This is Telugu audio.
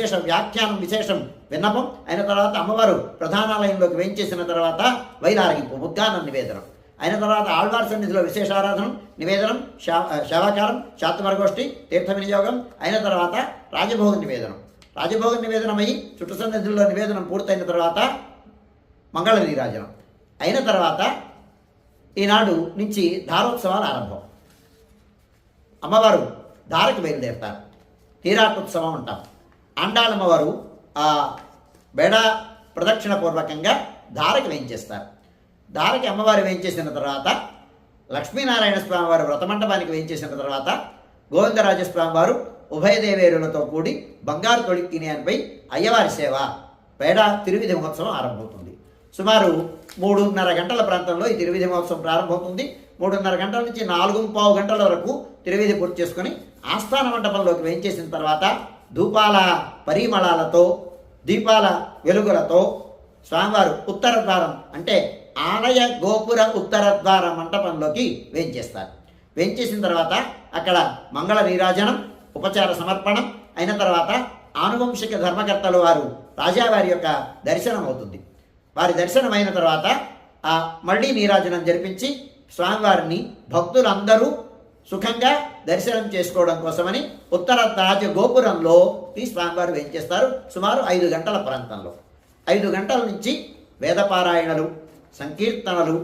విశేష వ్యాఖ్యానం విశేషం విన్నపం అయిన తర్వాత అమ్మవారు ప్రధానాలయంలోకి వేయించేసిన తర్వాత వైలారగింపు ముగ్గాన నివేదనం. అయిన తర్వాత ఆళ్వార్ సన్నిధిలో విశేష ఆరాధనం నివేదనం శా- శవాకారం శాతమరగోష్ఠి తీర్థ వినియోగం అయిన తర్వాత రాజభోగ నివేదనం. రాజభోగ నివేదనమై చుట్టు సన్నిధుల్లో నివేదనం పూర్తయిన తర్వాత మంగళ నీరాజనం అయిన తర్వాత ఈనాడు నుంచి ధారోత్సవాలు ఆరంభం. అమ్మవారు ధారకు బయలుదేరుతారు. తీరాటోత్సవం అంటాం. అండాలమ్మవారు ఆ బెడ ప్రదక్షిణ పూర్వకంగా ధారకి వేయించేస్తారు. ధారకి అమ్మవారు వేయించేసిన తర్వాత లక్ష్మీనారాయణ స్వామి వారు వ్రతమండపానికి వేయించేసిన తర్వాత గోవిందరాజస్వామి వారు ఉభయదేవేరులతో కూడి బంగారు తొడిక్కినియన్పై అయ్యవారి సేవ పేడ తిరువిధి మహోత్సవం ఆరంభమవుతుంది. సుమారు మూడున్నర గంటల ప్రాంతంలో ఈ తిరువిధి మహోత్సవం ప్రారంభమవుతుంది. మూడున్నర గంటల నుంచి నాలుగు పావు గంటల వరకు తిరువిధి పూర్తి చేసుకుని ఆస్థాన మండపంలోకి వేయించేసిన తర్వాత ధూపాల పరిమళాలతో దీపాల వెలుగులతో స్వామివారు ఉత్తర ద్వారం అంటే ఆలయ గోపుర ఉత్తర ద్వార మంటపంలోకి వేయించేస్తారు వేయించేసిన తర్వాత అక్కడ మంగళ నీరాజనం ఉపచార సమర్పణం అయిన తర్వాత ఆనువంశిక ధర్మకర్తలు వారు రాజావారి యొక్క దర్శనం అవుతుంది. వారి దర్శనం అయిన తర్వాత ఆ మళ్ళీ నీరాజనం జరిపించి స్వామివారిని భక్తులందరూ సుఖంగా దర్శనం చేసుకోవడం కోసమని ఉత్తర రాజ గోపురంలో ఈ స్వామివారు వేయించేస్తారు సుమారు ఐదు గంటల ప్రాంతంలో. ఐదు గంటల నుంచి వేదపారాయణలు సంకీర్తనలు